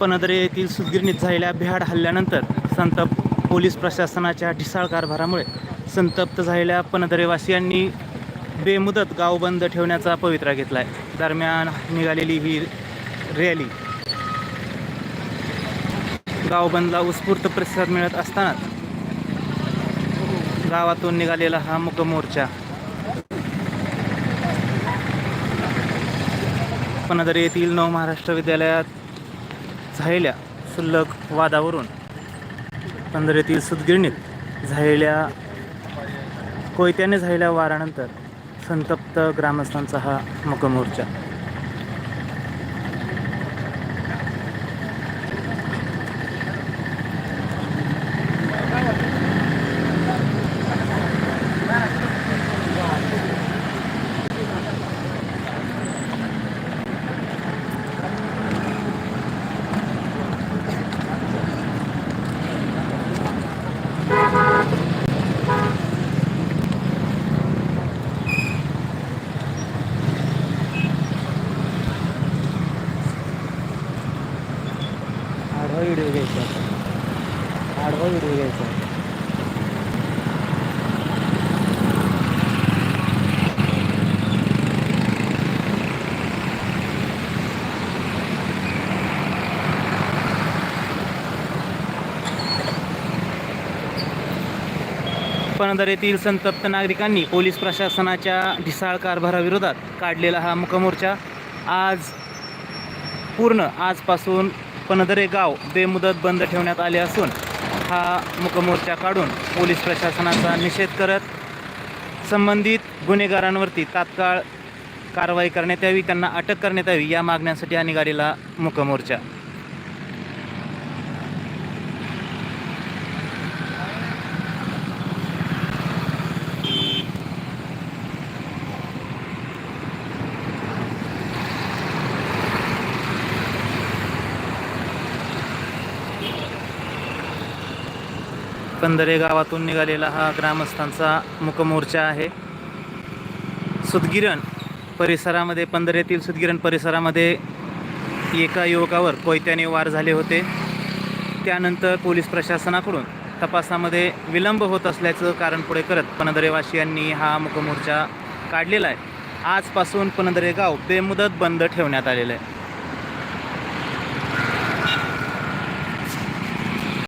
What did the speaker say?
पनदरे येथील सुदगिरणीत झालेल्या भ्याड हल्ल्यानंतर संतप पोलीस प्रशासनाच्या ढिसाळ कारभारामुळे संतप्त झालेल्या पनदरेवासियांनी बेमुदत गाव बंद ठेवण्याचा पवित्रा घेतला आहे दरम्यान निघालेली ही रॅली गाव बंदला उत्स्फूर्त प्रतिसाद मिळत असतानाच गावातून निघालेला हा मुक पन्नादर येथील नव महाराष्ट्र विद्यालयात झालेल्या सुल्लक वादावरून पंधरा येथील सुदगिरणीत झालेल्या कोयत्याने झालेल्या वारानंतर संतप्त ग्रामस्थांचा हा मुकमोर्चा. आडवा व्हिडिओ घ्यायचा आडवा व्हिडिओ घ्यायचा पणदर येथील संतप्त नागरिकांनी पोलीस प्रशासनाच्या ढिसाळ कारभाराविरोधात काढलेला हा मुखमोर्चा आज पूर्ण आजपासून पनदरे गाव बेमुदत बंद ठेवण्यात आले असून हा मुकमोर्चा काढून पोलीस प्रशासनाचा निषेध करत संबंधित गुन्हेगारांवरती तात्काळ कारवाई करण्यात यावी त्यांना अटक करण्यात यावी या मागण्यांसाठी हा निघालेला मुकमोर्चा. पंधरे गावातून निघालेला हा ग्रामस्थांचा मुकमोर्चा आहे. सुदगिरण परिसरामध्ये पंधरेतील येथील सुदगिरण परिसरामध्ये एका युवकावर कोयत्याने वार झाले होते. त्यानंतर पोलीस प्रशासनाकडून तपासामध्ये विलंब होत असल्याचं कारण पुढे करत पनदरेवासियांनी हा मुकमोर्चा काढलेला आहे. आजपासून पनदरे गाव बेमुदत बंद ठेवण्यात आलेलं आहे.